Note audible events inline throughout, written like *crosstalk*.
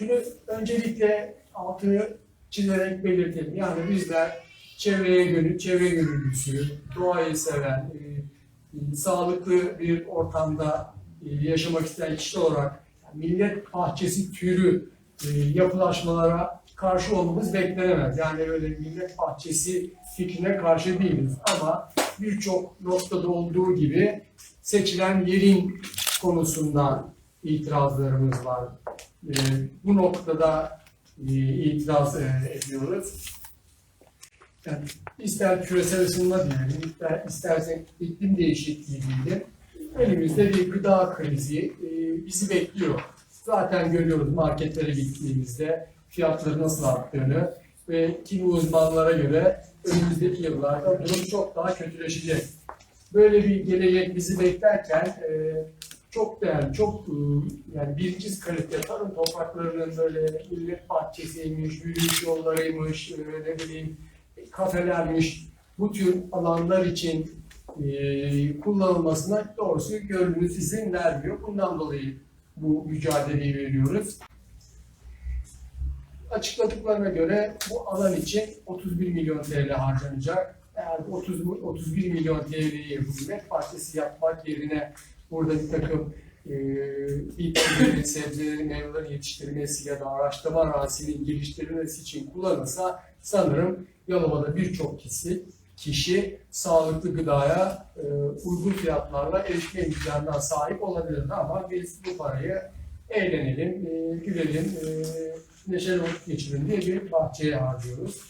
Şunu öncelikle altını çizerek belirtelim. Yani bizler çevreye gönül, çevre gönüllüsü, doğayı seven, e, e, sağlıklı bir ortamda e, yaşamak isteyen kişi olarak millet bahçesi türü e, yapılaşmalara karşı olmamız beklenemez. Yani öyle millet bahçesi fikrine karşı değiliz ama birçok noktada olduğu gibi seçilen yerin konusunda itirazlarımız var. E, bu noktada e, itiraz ediyoruz. Yani ister küresel ısınma diyelim, ister, istersek iklim değişikliği diyelim. Elimizde bir gıda krizi e, bizi bekliyor. Zaten görüyoruz marketlere gittiğimizde fiyatları nasıl arttığını ve kimi uzmanlara göre önümüzdeki yıllarda durum çok daha kötüleşecek. Böyle bir gelecek bizi beklerken e, çok değerli, çok e, yani birinci kalite tarım topraklarının böyle millet bahçesiymiş, yürüyüş yollarıymış, e, ne bileyim kafelermiş, bu tür alanlar için e, kullanılmasına doğrusu gönlümüz izin vermiyor. Bundan dolayı bu mücadeleyi veriyoruz. Açıkladıklarına göre bu alan için 31 milyon TL harcanacak. Eğer bu 30, 31 milyon TL'yi hizmet bahçesi yapmak yerine burada bir takım e, bitkilerin, sebzelerin, meyvelerin yetiştirilmesi ya da araştırma arazisinin geliştirilmesi için kullanılsa sanırım Yalova'da birçok kişi, kişi sağlıklı gıdaya e, uygun fiyatlarla erişme imkanına sahip olabilirdi ama biz bu parayı eğlenelim, e, gülelim, e, neşeli vakit geçirelim diye bir bahçeye harcıyoruz.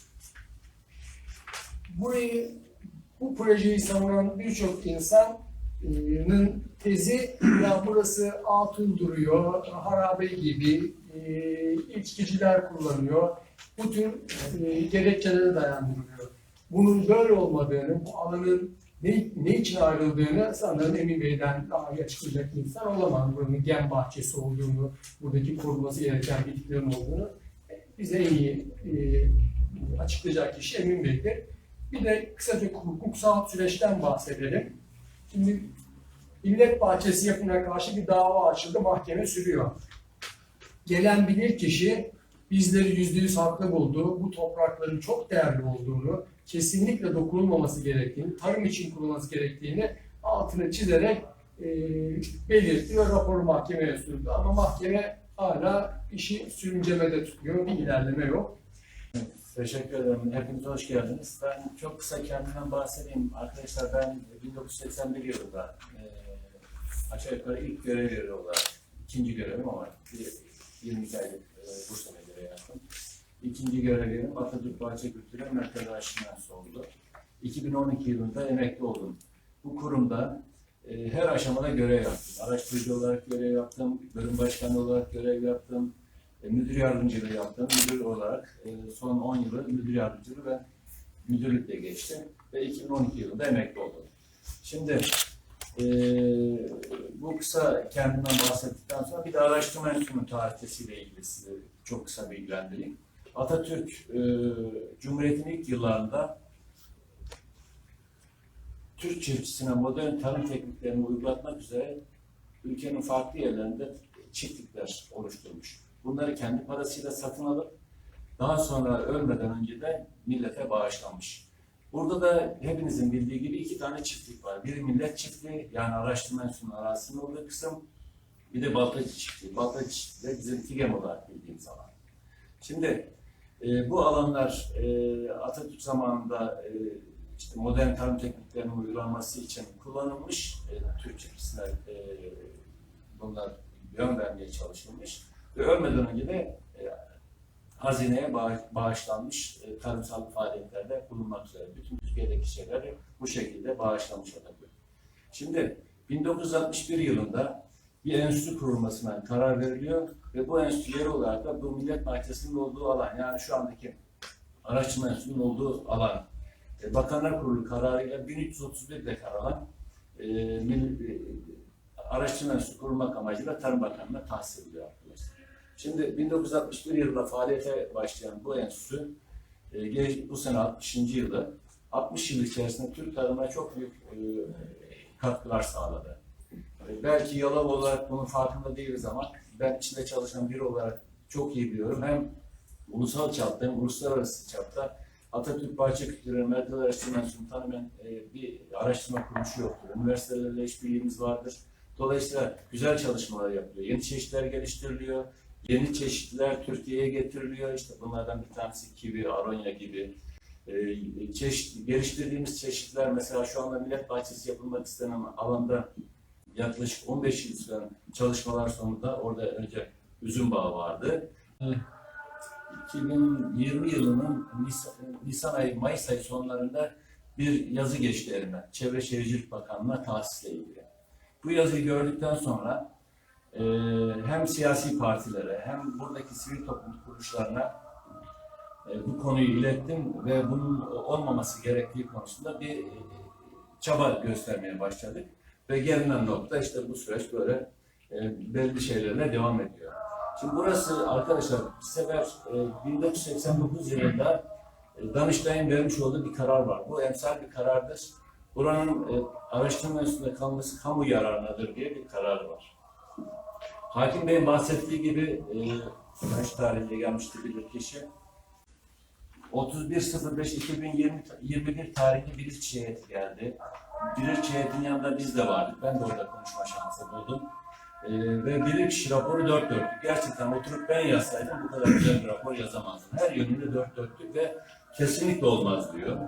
Burayı, bu projeyi savunan birçok insanın tezi *clears throat* ya burası atıl duruyor, harabe gibi, e, içkiciler kullanıyor. Bu tür e, gerekçelere dayandırılıyor. Bunun böyle olmadığını, bu alanın ne, ne için ayrıldığını sanırım Emin Bey'den daha iyi açıklayacak insan olamaz. Buranın gen bahçesi olduğunu, buradaki korunması gereken bitkilerin olduğunu bize en iyi e, açıklayacak kişi Emin Bey'dir. Bir de kısaca hukuksal süreçten bahsedelim. Şimdi millet bahçesi yapımına karşı bir dava açıldı, mahkeme sürüyor. Gelen bilir kişi bizleri yüzde yüz haklı buldu, bu toprakların çok değerli olduğunu, kesinlikle dokunulmaması gerektiğini, tarım için kullanılması gerektiğini altını çizerek e, belirtti ve raporu mahkemeye sürdü. Ama mahkeme hala işi sürüncemede tutuyor, bir ilerleme yok. Teşekkür ederim. Hepiniz hoş geldiniz. Ben çok kısa kendimden bahsedeyim. Arkadaşlar ben 1981 yılında e, aşağı yukarı ilk görev yeri olarak, ikinci görevim ama bir 22 aylık e, Bursa'da görev yaptım. İkinci görev yerim Atatürk Bahçe Kültürel Merkez Araştırması oldu. 2012 yılında emekli oldum. Bu kurumda e, her aşamada görev yaptım. Araştırıcı olarak görev yaptım, bölüm başkanı olarak görev yaptım, e, müdür yardımcılığı yaptım. Müdür olarak e, son 10 yılı müdür yardımcılığı ve müdürlükle geçti. Ve 2012 yılında emekli oldum. Şimdi e, bu kısa kendimden bahsettikten sonra bir de araştırma enstitümü tarihçesiyle ilgili size çok kısa bilgilendireyim. Atatürk e, Cumhuriyet'in ilk yıllarında Türk çiftçisine modern tarım tekniklerini uygulatmak üzere ülkenin farklı yerlerinde çiftlikler oluşturmuş. Bunları kendi parasıyla satın alıp daha sonra ölmeden önce de millete bağışlamış. Burada da hepinizin bildiği gibi iki tane çiftlik var. Biri millet çiftliği yani araştırma enstitüsünün arasında olduğu kısım. Bir de Baltacı çiftliği. Baltacı çiftliği de bizim TİGEM olarak bildiğimiz alan. Şimdi e, bu alanlar e, Atatürk zamanında e, işte modern tarım tekniklerinin uygulanması için kullanılmış. E, Türk çiftçisine e, bunlar yön vermeye çalışılmış. Ve ölmeden önce de e, hazineye bağış- bağışlanmış e, tarımsal faaliyetlerde bulunmak üzere. Bütün Türkiye'deki şeyleri bu şekilde bağışlamış Atatürk. Şimdi 1961 yılında bir enstitü kurulmasına karar veriliyor ve bu enstitü yeri olarak da bu Millet Bahçesi'nin olduğu alan yani şu andaki araştırma enstitüsünün olduğu alan e, Bakanlar Kurulu kararıyla 1331 dekar alan e, mil- e, araştırma enstitüsü kurulmak amacıyla Tarım Bakanlığı'na tahsis ediliyor. Şimdi 1961 yılında faaliyete başlayan bu enstitü e, bu sene 60. yılı 60 yıl içerisinde Türk tarımına çok büyük e, katkılar sağladı. E, belki Yalova olarak bunun farkında değiliz ama ben içinde çalışan biri olarak çok iyi biliyorum. Hem ulusal çapta hem uluslararası çapta Atatürk Bahçe Kültürü Merdiven Araştırma Enstitüsü'nün tanımayan bir araştırma kuruluşu yoktur. Üniversitelerle işbirliğimiz vardır. Dolayısıyla güzel çalışmalar yapılıyor. Yeni çeşitler geliştiriliyor. Yeni çeşitler Türkiye'ye getiriliyor. İşte bunlardan bir tanesi kivi, aronya gibi. Ee, çeşit, geliştirdiğimiz çeşitler mesela şu anda millet bahçesi yapılmak istenen alanda yaklaşık 15 yıl süren çalışmalar sonunda orada önce üzüm bağı vardı. 2020 yılının Nisan, Nisan ayı, Mayıs ayı sonlarında bir yazı geçti elime. Çevre Şehircilik Bakanlığı'na tahsisle ilgili. Bu yazıyı gördükten sonra e, hem siyasi partilere hem buradaki sivil toplum kuruluşlarına e, bu konuyu ilettim ve bunun olmaması gerektiği konusunda bir e, çaba göstermeye başladık. Ve gelinen nokta işte bu süreç böyle e, belli şeylerle devam ediyor. Şimdi burası arkadaşlar bir sefer e, 1989 yılında e, Danıştay'ın vermiş olduğu bir karar var. Bu emsal bir karardır. Buranın e, araştırma üstünde kalması kamu yararınadır diye bir karar var. Hakim Bey'in bahsettiği gibi e, kaç tarihinde gelmişti bilir kişi. 31.05.2021 tarihli bilirkişi heyeti geldi. Bilirkişi heyetinin yanında biz de vardık. Ben de orada konuşma şansı buldum. Ee, ve bilirkişi raporu dört dörtlük. Gerçekten oturup ben yazsaydım bu kadar güzel bir rapor yazamazdım. Her yönüyle dört dörtlük ve kesinlikle olmaz diyor.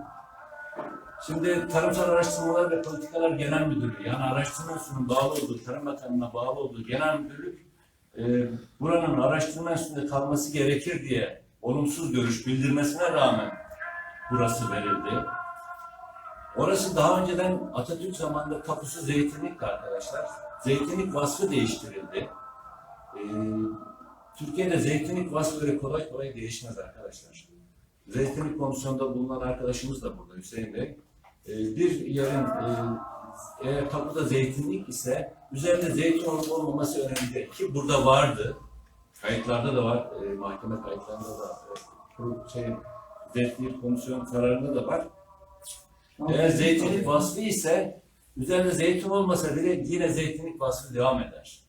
Şimdi Tarımsal Araştırmalar ve Politikalar Genel Müdürlüğü yani araştırma üstünün bağlı olduğu, Tarım Bakanlığı'na bağlı olduğu genel müdürlük e, buranın araştırma üstünde kalması gerekir diye olumsuz görüş bildirmesine rağmen burası verildi. Orası daha önceden Atatürk zamanında tapusu zeytinlikti arkadaşlar. Zeytinlik vasfı değiştirildi. Ee, Türkiye'de zeytinlik vasfı kolay kolay değişmez arkadaşlar. Zeytinlik komisyonunda bulunan arkadaşımız da burada Hüseyin Bey. Ee, bir yerin e, eğer tapuda zeytinlik ise üzerinde zeytin olup olmaması önemli. Ki burada vardı. Kayıtlarda da var. e, mahkeme kayıtlarında da e, şey, zeytinlik komisyon kararında da var. Eğer zeytinlik vasfı ise üzerinde zeytin olmasa bile yine zeytinlik vasfı devam eder.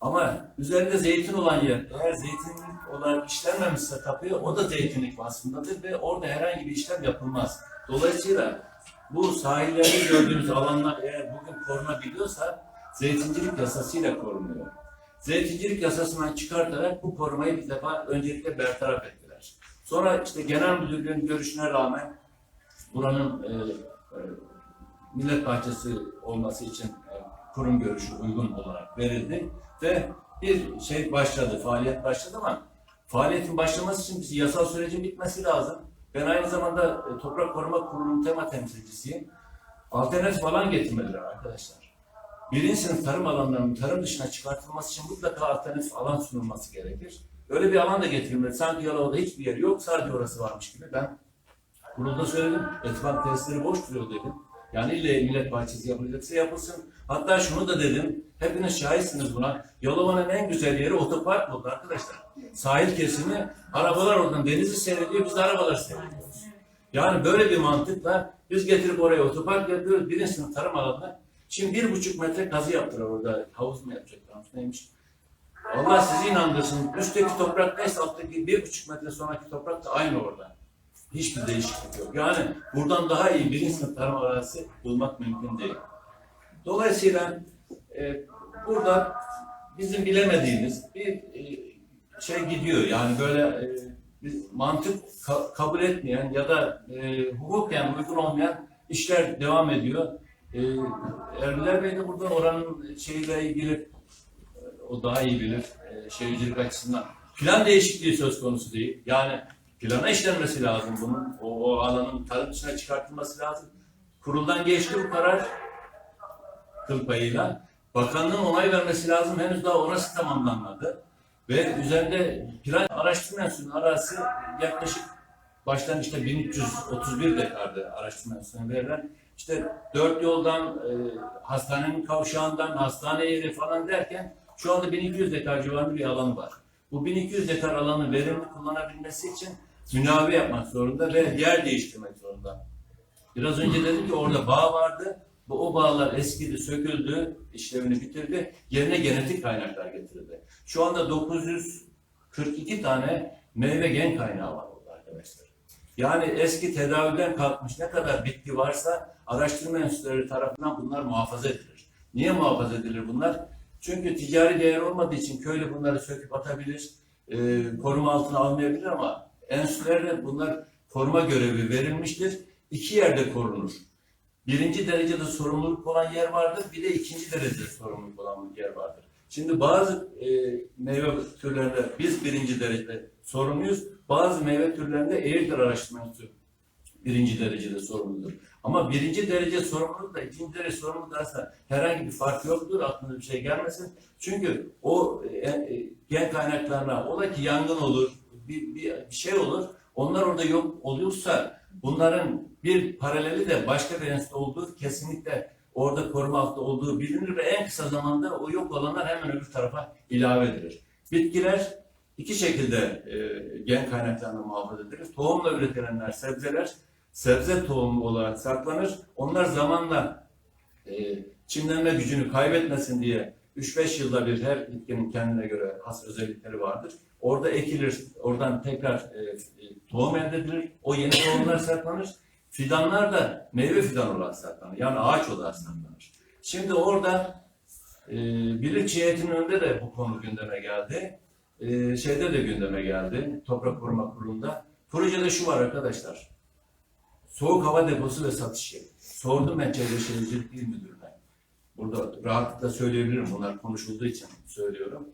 Ama üzerinde zeytin olan yer eğer zeytinlik olarak işlenmemişse tapuya o da zeytinlik vasfındadır ve orada herhangi bir işlem yapılmaz. Dolayısıyla bu sahillerde gördüğünüz alanlar eğer bugün korunabiliyorsa zeytincilik yasasıyla korunuyor. Zeytincilik yasasından çıkartarak bu korumayı bir defa öncelikle bertaraf ettiler. Sonra işte genel müdürlüğün görüşüne rağmen buranın e, e, millet bahçesi olması için e, kurum görüşü uygun olarak verildi ve bir şey başladı, faaliyet başladı ama faaliyetin başlaması için bir yasal sürecin bitmesi lazım. Ben aynı zamanda e, Toprak Koruma Kurulu'nun tema temsilcisiyim. Alternatif alan getirmediler arkadaşlar. Birinci sınıf tarım alanlarının tarım dışına çıkartılması için mutlaka alternatif alan sunulması gerekir. Öyle bir alan da getirilmedi. Sanki Yalova'da hiçbir yer yok, sadece orası varmış gibi. Ben kurulda söyledim, etfak testleri boş duruyor dedim. Yani ille millet bahçesi yapılacaksa yapılsın. Hatta şunu da dedim, hepiniz şahitsiniz buna. Yalova'nın en güzel yeri otopark oldu arkadaşlar. Sahil kesimi, arabalar oradan denizi seyrediyor, biz de arabaları seyrediyoruz. Yani böyle bir mantıkla biz getirip oraya otopark yapıyoruz, birinci sınıf tarım alanına. Şimdi bir buçuk metre kazı yaptılar orada, havuz mu yapacaklar, neymiş? Allah sizi inandırsın, üstteki toprak neyse alttaki bir buçuk metre sonraki toprak da aynı orada. Hiçbir değişiklik yok. Yani buradan daha iyi birinci sınıf tarım arazisi bulmak mümkün değil. Dolayısıyla e, burada bizim bilemediğimiz bir e, şey gidiyor. Yani böyle e, bir mantık ka- kabul etmeyen ya da e, hukuken uygun olmayan işler devam ediyor. E, Erbiler Bey de burada oranın şeyle ilgili e, o daha iyi bilir e, şehircilik açısından. Plan değişikliği söz konusu değil. Yani plana işlenmesi lazım bunun. O, o alanın tarım dışına çıkartılması lazım. Kuruldan geçti bu karar kıl payıyla. Bakanlığın onay vermesi lazım. Henüz daha orası tamamlanmadı. Ve üzerinde plan araştırma enstitüsünün arası yaklaşık başlangıçta 1331 dekardı araştırma enstitüsüne verilen. İşte dört yoldan, e, hastanenin kavşağından, hastane yeri falan derken şu anda 1200 dekar civarında bir alanı var. Bu 1200 dekar alanı verimli kullanabilmesi için münavı yapmak zorunda ve yer değiştirmek zorunda. Biraz önce dedim ki orada bağ vardı. Bu o bağlar eskidi, söküldü, işlevini bitirdi. Yerine genetik kaynaklar getirildi. Şu anda 940 42 tane meyve gen kaynağı var orada arkadaşlar. Yani eski tedaviden kalkmış ne kadar bitki varsa araştırma enstitüleri tarafından bunlar muhafaza edilir. Niye muhafaza edilir bunlar? Çünkü ticari değer olmadığı için köylü bunları söküp atabilir, e, koruma altına almayabilir ama enstitülerde bunlar koruma görevi verilmiştir. İki yerde korunur. Birinci derecede sorumluluk olan yer vardır, bir de ikinci derecede sorumluluk olan bir yer vardır. Şimdi bazı e, meyve türlerinde biz birinci derecede sorumluyuz, bazı meyve türlerinde Eğirdir Araştırma Enstitüsü birinci derecede sorumludur. Ama birinci derece sorumluluk da ikinci derece sorumluluk arasında herhangi bir fark yoktur, aklınıza bir şey gelmesin. Çünkü o e, e, gen kaynaklarına, ola ki yangın olur, bir, bir, bir şey olur, onlar orada yok oluyorsa bunların bir paraleli de başka enstitü olduğu kesinlikle orada koruma altında olduğu bilinir ve en kısa zamanda o yok olanlar hemen öbür tarafa ilave edilir. Bitkiler iki şekilde e, gen kaynaklarını muhafaza edilir. Tohumla üretilenler sebzeler, sebze tohumu olarak saklanır. Onlar zamanla e, çimlenme gücünü kaybetmesin diye 3-5 yılda bir her bitkinin kendine göre has özellikleri vardır. Orada ekilir, oradan tekrar e, e, tohum elde edilir. O yeni tohumlar saklanır. Fidanlar da meyve fidan olarak saklanır. Yani ağaç olarak saklanır. Şimdi orada e, bilirkişi heyetinin önünde de bu konu gündeme geldi. E, şeyde de gündeme geldi. Toprak Koruma Kurulu'nda. Projede şu var arkadaşlar. Soğuk hava deposu ve satış yeri. Sordum ben Çevre Şehircilik İl Müdürü'ne. Burada rahatlıkla söyleyebilirim. Bunlar konuşulduğu için söylüyorum.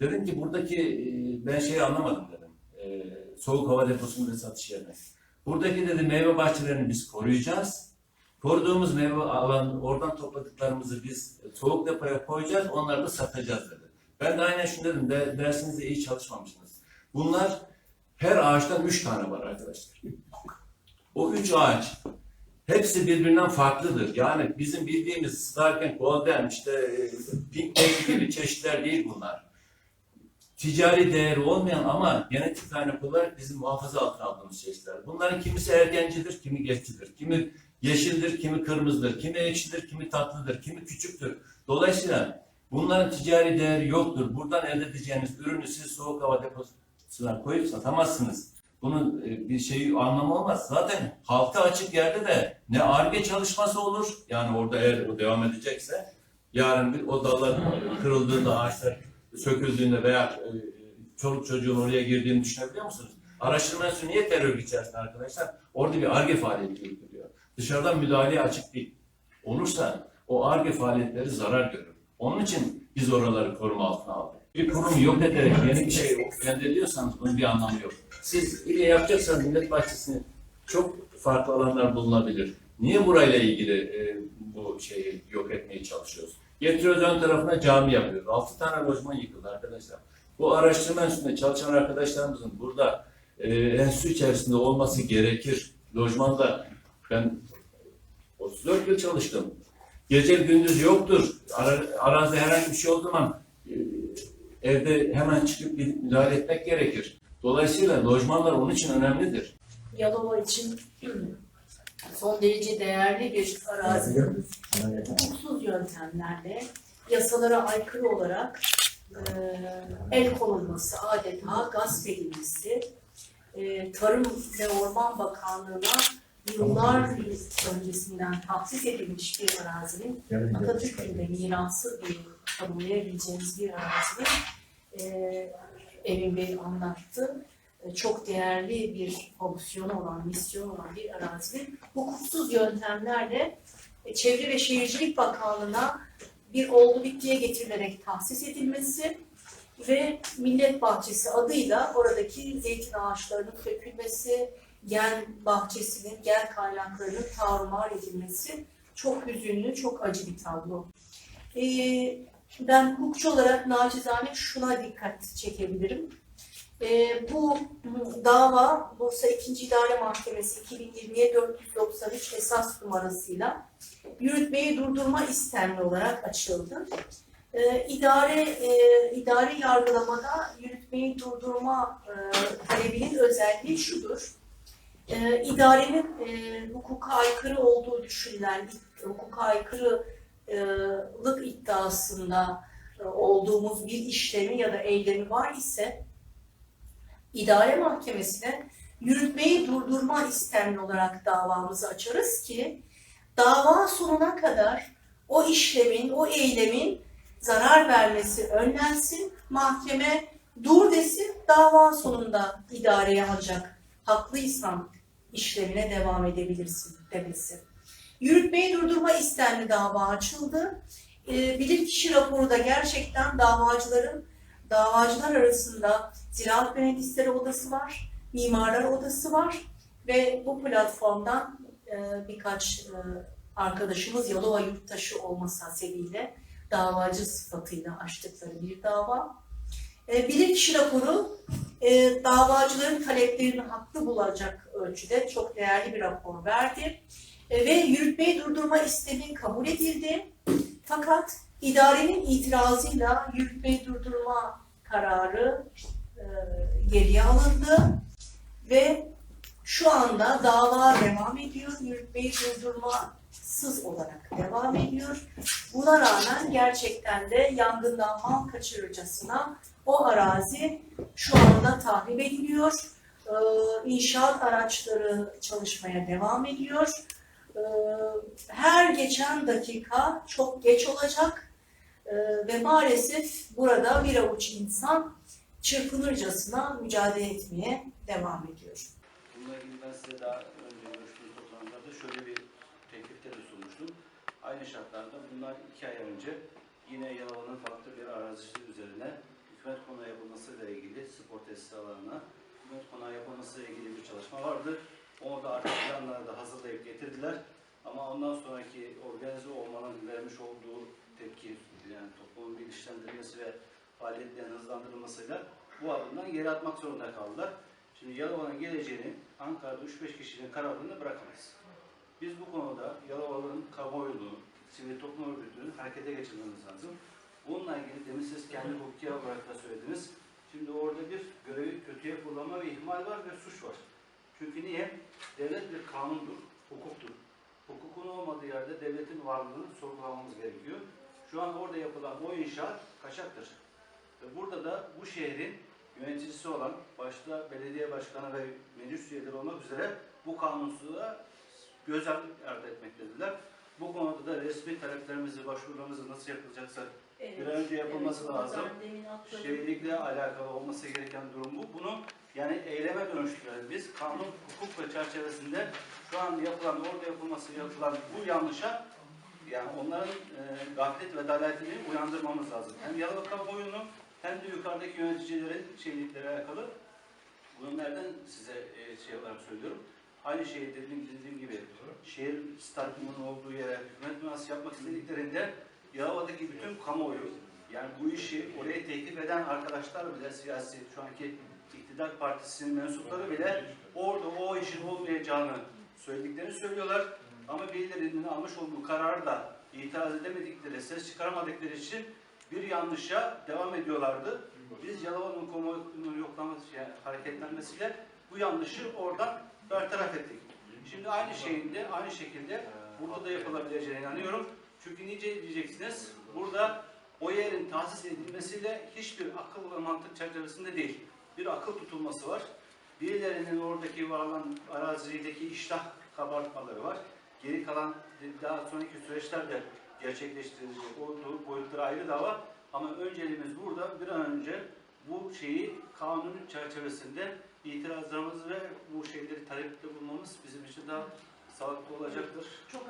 Dedim ki buradaki ben şeyi anlamadım dedim. Soğuk hava deposunu ve satış yerini. Buradaki dedi meyve bahçelerini biz koruyacağız. Koruduğumuz meyve alan oradan topladıklarımızı biz soğuk depoya koyacağız. Onları da satacağız dedi. Ben de aynen şunu dedim. De, dersinizde iyi çalışmamışsınız. Bunlar her ağaçtan üç tane var arkadaşlar. O üç ağaç hepsi birbirinden farklıdır. Yani bizim bildiğimiz Starken, Golden, işte Pink gibi çeşitler değil bunlar. Ticari değeri olmayan ama genetik kaynak olarak bizim muhafaza altına aldığımız çeşitler. Bunların kimisi ergencidir, kimi geçicidir. Kimi yeşildir, kimi kırmızıdır, kimi ekşidir, kimi tatlıdır, kimi küçüktür. Dolayısıyla bunların ticari değeri yoktur. Buradan elde edeceğiniz ürünü siz soğuk hava deposuna koyup satamazsınız. Bunun e, bir şeyi anlamı olmaz. Zaten halka açık yerde de ne ARGE çalışması olur. Yani orada eğer o devam edecekse yarın bir o dallar kırıldığında ağaçlar söküldüğünde veya e, çoluk çocuğun oraya girdiğini düşünebiliyor musunuz? Araştırma niye terör içerisinde arkadaşlar? Orada bir ARGE faaliyeti yürütülüyor. Dışarıdan müdahaleye açık değil. Olursa o ARGE faaliyetleri zarar görür. Onun için biz oraları koruma altına aldık. Bir kurum yok ederek yeni bir şey elde ediyorsanız bunun bir anlamı yok. Siz ile yapacaksanız millet bahçesini çok farklı alanlar bulunabilir. Niye burayla ilgili e, bu şeyi yok etmeye çalışıyoruz? Getiriyoruz ön tarafına cami yapıyoruz. Altı tane lojman yıkıldı arkadaşlar. Bu araştırma enstitüsünde çalışan arkadaşlarımızın burada e, enstitü içerisinde olması gerekir. Lojmanda ben 34 yıl çalıştım. Gece gündüz yoktur. Ara, arazide herhangi bir şey olduğu zaman e, evde hemen çıkıp gidip müdahale etmek gerekir. Dolayısıyla lojmanlar onun için önemlidir. Yalova için son derece değerli bir arazi. Hukuksuz yöntemlerle yasalara aykırı olarak e, el konulması, adeta gasp edilmesi, e, Tarım ve Orman Bakanlığı'na yıllar öncesinden tahsis edilmiş bir arazinin Atatürk'ün de mirası diye tanımlayabileceğimiz bir arazinin e, Bey anlattı. E, Çok değerli bir fonksiyonu olan, misyonu olan bir arazinin hukuksuz yöntemlerle e, Çevre ve Şehircilik Bakanlığı'na bir oldu bittiye getirilerek tahsis edilmesi ve Millet Bahçesi adıyla oradaki zeytin ağaçlarının sökülmesi, gen bahçesinin, gen kaynaklarının tarumar edilmesi çok hüzünlü, çok acı bir tablo. Ee, ben hukukçu olarak naçizane şuna dikkat çekebilirim. Ee, bu dava Bursa 2. İdare Mahkemesi 2020'ye 493 esas numarasıyla yürütmeyi durdurma istemli olarak açıldı. Ee, idare e, idari yargılamada yürütmeyi durdurma e, talebinin özelliği şudur. Ee, idarenin e, hukuka aykırı olduğu düşünülen, hukuka aykırılık iddiasında e, olduğumuz bir işlemi ya da eylemi var ise idare mahkemesine yürütmeyi durdurma istemli olarak davamızı açarız ki dava sonuna kadar o işlemin, o eylemin zarar vermesi önlensin. Mahkeme dur desin, dava sonunda idareye ancak haklıysan işlemine devam edebilirsin demesi. Yürütmeyi durdurma istenli dava açıldı. E, bilirkişi raporu da gerçekten davacıların davacılar arasında Ziraat Mühendisleri Odası var, Mimarlar Odası var ve bu platformdan e, birkaç e, arkadaşımız Yalova yurttaşı olması hasebiyle davacı sıfatıyla açtıkları bir dava. E, bilirkişi raporu e, davacıların taleplerini haklı bulacak ölçüde çok değerli bir rapor verdi. E, ve yürütmeyi durdurma istemi kabul edildi. Fakat idarenin itirazıyla yürütmeyi durdurma kararı e, geriye alındı ve şu anda dava devam ediyor. Yürütmeyi durdurmasız olarak devam ediyor. Buna rağmen gerçekten de yangından mal kaçırırcasına o arazi şu anda tahrip ediliyor. Ee, İnşaat araçları çalışmaya devam ediyor. Ee, Her geçen dakika çok geç olacak ve maalesef burada bir avuç insan çırpınırcasına mücadele etmeye devam ediyor. Bununla ilgili ben size daha önce görüştüğümüz toplantılarda şöyle bir teklifte de sunmuştum. Aynı şartlarda bunlar iki ay önce yine Yalova'nın farklı bir arazisi üzerine hükümet konağı yapılmasıyla ilgili spor tesisi alanına hükümet konağı yapılmasıyla ilgili bir çalışma vardı. Onu da artık planları da hazırlayıp getirdiler. Ama ondan sonraki organize olmanın vermiş olduğu tepki, yani toplumun bilinçlendirilmesi ve faaliyetlerin hızlandırılmasıyla bu adımdan geri atmak zorunda kaldılar. Şimdi Yalova'nın geleceğini Ankara'da 3-5 kişinin kararını bırakamayız. Biz bu konuda Yalova'nın kamuoyunu, sivil toplum örgütünü harekete geçirmemiz lazım. Bununla ilgili demin siz kendi hukuki olarak da söylediniz. Şimdi orada bir görevi kötüye kullanma ve ihmal var ve suç var. Çünkü niye? Devlet bir kanundur, hukuktur. Hukukun olmadığı yerde devletin varlığını sorgulamamız gerekiyor. Şu an orada yapılan o inşaat kaçaktır. Ve burada da bu şehrin yöneticisi olan başta belediye başkanı ve meclis üyeleri olmak üzere bu kanunsuzluğa göz ardı etmektedirler. Bu konuda da resmi taleplerimizi, başvurularımızı nasıl yapılacaksa bir an önce yapılması Evet, lazım. şehirlikle alakalı olması gereken durum bu. Bunu yani eyleme dönüştürelim. Biz kanun, hukuk ve çerçevesinde şu an yapılan, orada yapılması yapılan bu yanlışa yani onların e, gaflet ve dalatini uyandırmamız lazım. Hem Yalova kamuoyunu hem de yukarıdaki yöneticilerin şeylikleri alakalı. Bunu nereden size e, şey olarak söylüyorum. Aynı şeyi dediğim, dediğim gibi şehir stadyumunun olduğu yere hükümet binası yapmak istediklerinde Yalova'daki bütün kamuoyu yani bu işi oraya teklif eden arkadaşlar bile siyasi şu anki iktidar partisinin mensupları bile orada o işin olmayacağını söylediklerini söylüyorlar. Ama birilerinin almış olduğu kararı da itiraz edemedikleri, ses çıkaramadıkları için bir yanlışa devam ediyorlardı. Biz Yalova'nın kamuoyunun yoklaması, yani hareketlenmesiyle bu yanlışı oradan bertaraf ettik. Şimdi aynı şeyinde, aynı şekilde burada da yapılabileceğine inanıyorum. Çünkü nice diyeceksiniz, burada o yerin tahsis edilmesiyle hiçbir akıl ve mantık çerçevesinde değil. Bir akıl tutulması var. Birilerinin oradaki varılan arazideki iştah kabartmaları var. Geri kalan daha sonraki süreçlerde gerçekleştirilecek olduğu boyutları ayrı dava. Ama önceliğimiz burada bir an önce bu şeyi kanun çerçevesinde itirazlarımız ve bu şeyleri talepte bulmamız bizim için daha sağlıklı olacaktır. Çok